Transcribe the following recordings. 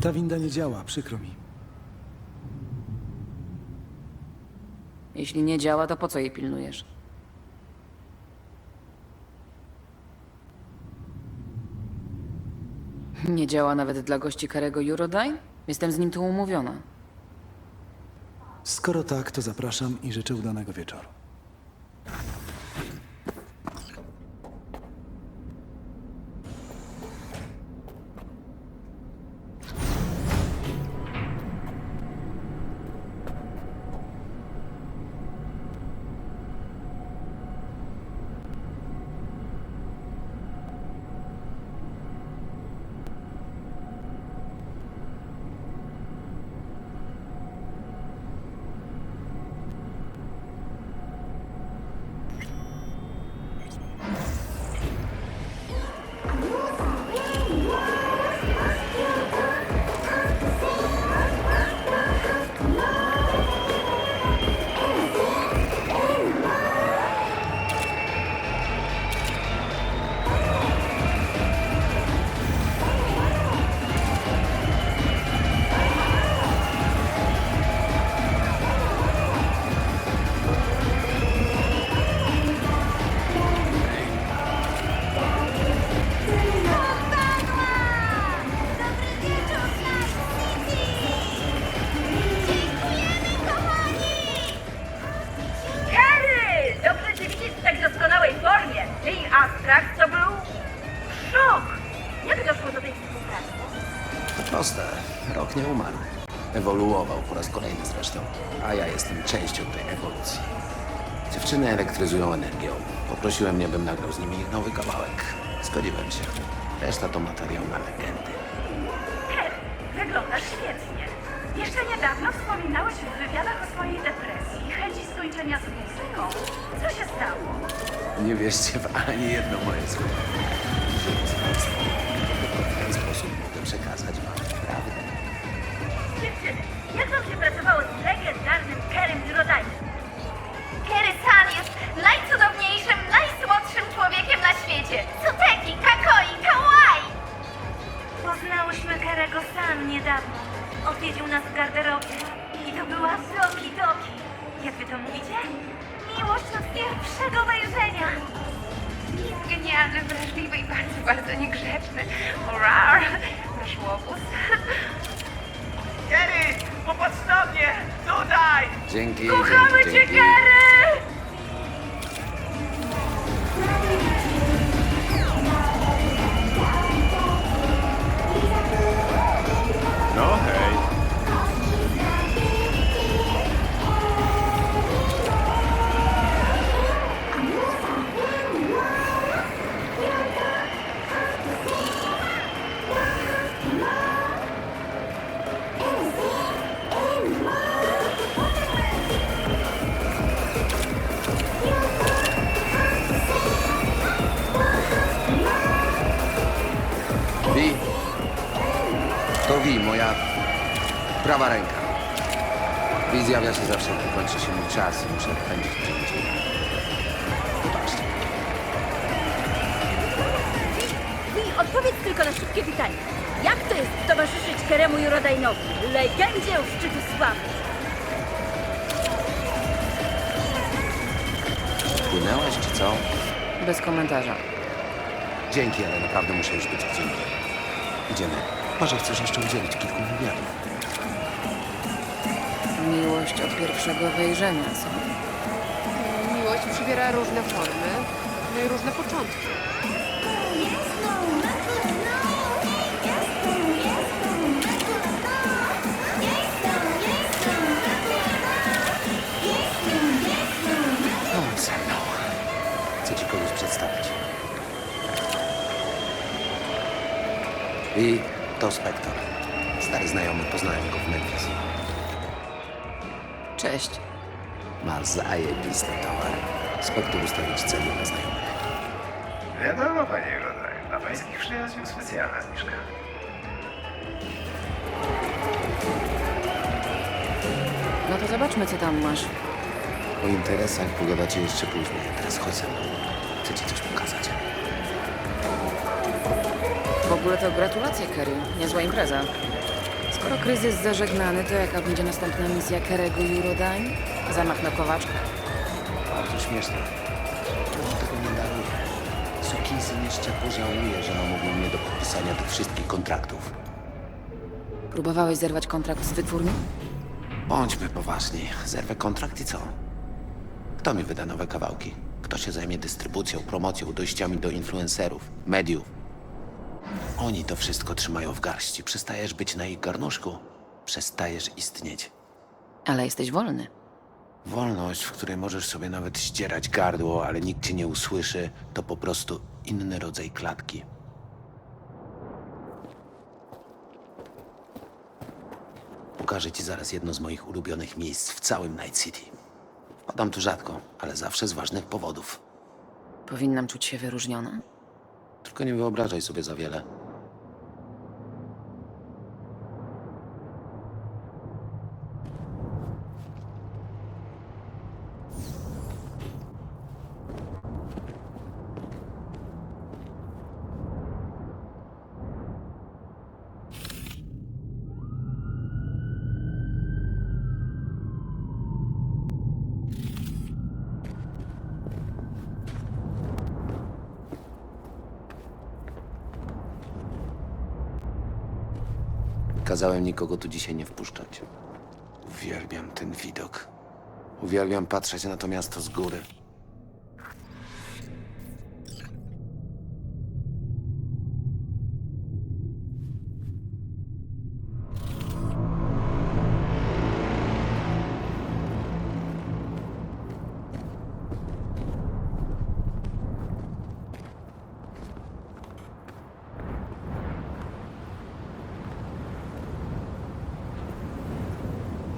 Ta winda nie działa, przykro mi. Jeśli nie działa, to po co jej pilnujesz? Nie działa nawet dla gości Karego Eurodyne? Jestem z nim tu umówiona. Skoro tak, to zapraszam i życzę udanego wieczoru. Ewoluował po raz kolejny zresztą. A ja jestem częścią tej ewolucji. Dziewczyny elektryzują energią. Poprosiły mnie, bym nagrał z nimi ich nowy kawałek. Zgodziłem się. Reszta to materiał na legendy. Kerry, wyglądasz świetnie. Jeszcze niedawno wspominałeś w wywiadach o swojej depresji i chęci skończenia z muzyką. Co się stało? Nie wierzcie w ani jedno moje słowo. Żyję z Państwem. Yeah. Prawa ręka. Wi zjawia się zawsze, gdy kończy się mój czas i muszę pędzić gdzie indziej. Wybaczcie. I odpowiedz tylko na szybkie pytanie. Jak to jest towarzyszyć Keremu Jurodajnowi, legendzie u szczytu sławy? Płynęłaś czy co? Bez komentarza. Dzięki, ale naprawdę muszę już być gdzie indziej. Idziemy. Może chcesz jeszcze udzielić kilku wywiadów. Miłość od pierwszego wejrzenia, co? Miłość przybiera różne formy, no i różne początki. Chodź ze mną. Chcę ci kogoś przedstawić. I to Spektor. Stary znajomy, poznałem go w Memphis. Cześć. Ma zajebisty towar. Spektor ustawić ceny dla znajomych. Wiadomo, panie Rodaj. Na pańskich przyjaciół specjalna zniżka. No to zobaczmy, co tam masz. O interesach pogadacie jeszcze później. Teraz mną. Chcę ci coś pokazać. W ogóle to gratulacje, Kerry. Niezła impreza. Skoro kryzys zażegnany, to jaka będzie następna misja Kerego Eurodyne? Zamach na Kowaczka. Bardzo śmieszne. Czemu tego nie daruję? Sukinsyn jeszcze pożałuje, że namówił mnie do podpisania tych wszystkich kontraktów. Próbowałeś zerwać kontrakt z wytwórnią? Bądźmy poważni. Zerwę kontrakt i co? Kto mi wyda nowe kawałki? Kto się zajmie dystrybucją, promocją, dojściami do influencerów, mediów? Oni to wszystko trzymają w garści. Przestajesz być na ich garnuszku, przestajesz istnieć. Ale jesteś wolny. Wolność, w której możesz sobie nawet ścierać gardło, ale nikt cię nie usłyszy, to po prostu inny rodzaj klatki. Pokażę ci zaraz jedno z moich ulubionych miejsc w całym Night City. Wpadam tu rzadko, ale zawsze z ważnych powodów. Powinnam czuć się wyróżniona. Tylko nie wyobrażaj sobie za wiele. Kazałem nikogo tu dzisiaj nie wpuszczać. Uwielbiam ten widok. Uwielbiam patrzeć na to miasto z góry.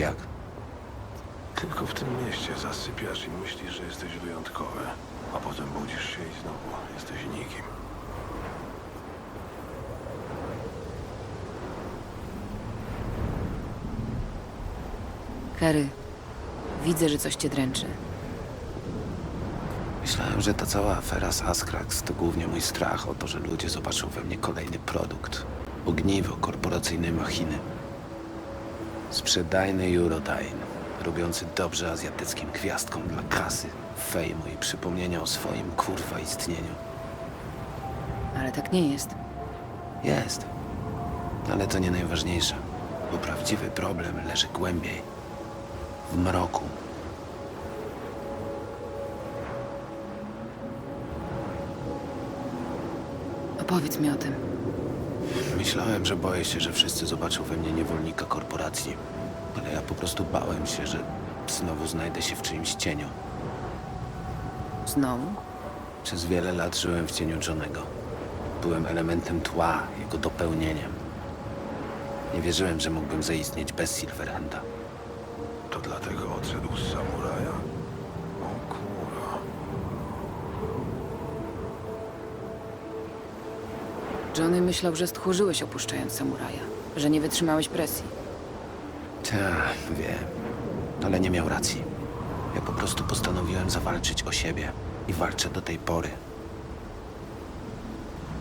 Jak? Tylko w tym mieście zasypiasz i myślisz, że jesteś wyjątkowy, a potem budzisz się i znowu jesteś nikim. Kerry, widzę, że coś cię dręczy. Myślałem, że ta cała afera z Askrax to głównie mój strach o to, że ludzie zobaczą we mnie kolejny produkt. Ogniwo korporacyjnej machiny. Sprzedajny Eurodyne, robiący dobrze azjatyckim gwiazdkom dla kasy, fejmu i przypomnienia o swoim kurwa istnieniu. Ale tak nie jest. Jest. Ale to nie najważniejsze, bo prawdziwy problem leży głębiej. W mroku. Opowiedz mi o tym. Myślałem, że boję się, że wszyscy zobaczą we mnie niewolnika korporacji. Ale ja po prostu bałem się, że znowu znajdę się w czyimś cieniu. Znowu? Przez wiele lat żyłem w cieniu Johnego. Byłem elementem tła, jego dopełnieniem. Nie wierzyłem, że mógłbym zaistnieć bez Silverhanda. To dlatego odszedł z samuraja. Johnny myślał, że stchórzyłeś opuszczając samuraja. Że nie wytrzymałeś presji. Tak, wiem. Ale nie miał racji. Ja po prostu postanowiłem zawalczyć o siebie i walczę do tej pory.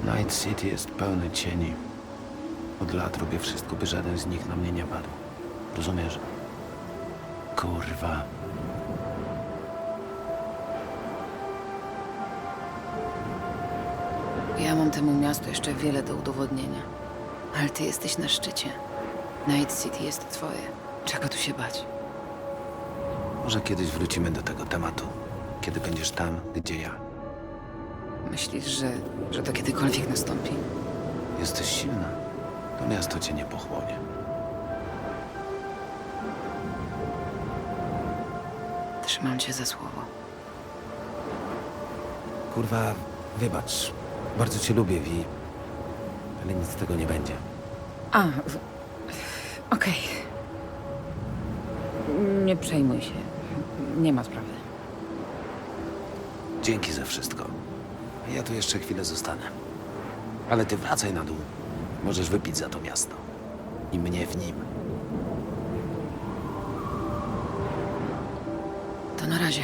Night City jest pełny cieni. Od lat robię wszystko, by żaden z nich na mnie nie padł. Rozumiesz? Kurwa. Ja mam temu miastu jeszcze wiele do udowodnienia. Ale ty jesteś na szczycie. Night City jest twoje. Czego tu się bać? Może kiedyś wrócimy do tego tematu. Kiedy będziesz tam, gdzie ja. Myślisz, że, że to kiedykolwiek nastąpi? Jesteś silna. To miasto cię nie pochłonie. Trzymam cię za słowo. Kurwa, wybacz. Bardzo cię lubię, Wi. Ale nic z tego nie będzie. A, w... okej. Nie przejmuj się. Nie ma sprawy. Dzięki za wszystko. Ja tu jeszcze chwilę zostanę. Ale ty wracaj na dół. Możesz wypić za to miasto. I mnie w nim. To na razie.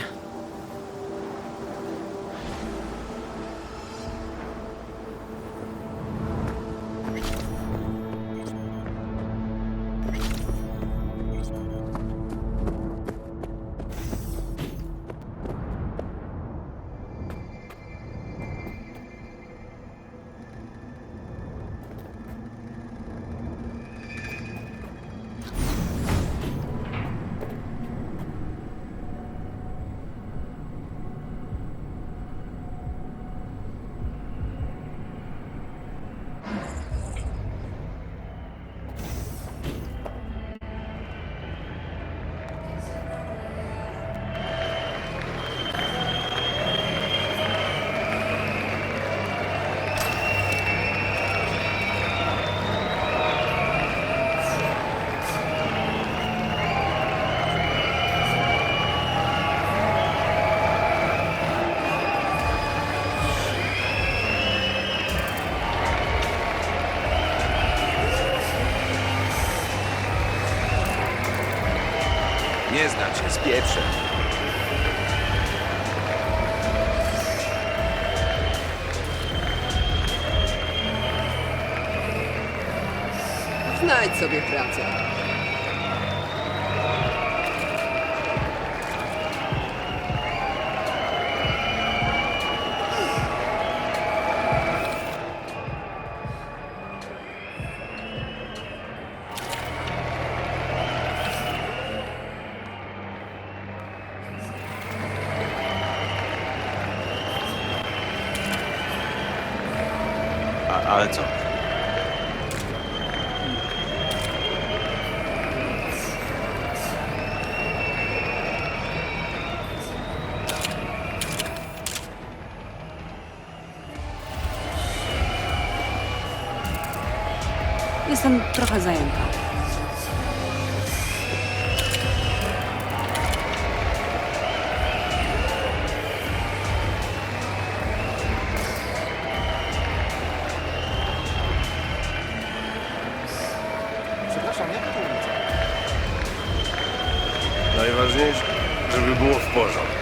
Cię spieprzę. Znajdź sobie pracę. Jestem trochę zajęta. Najważniejsze, żeby było w porządku.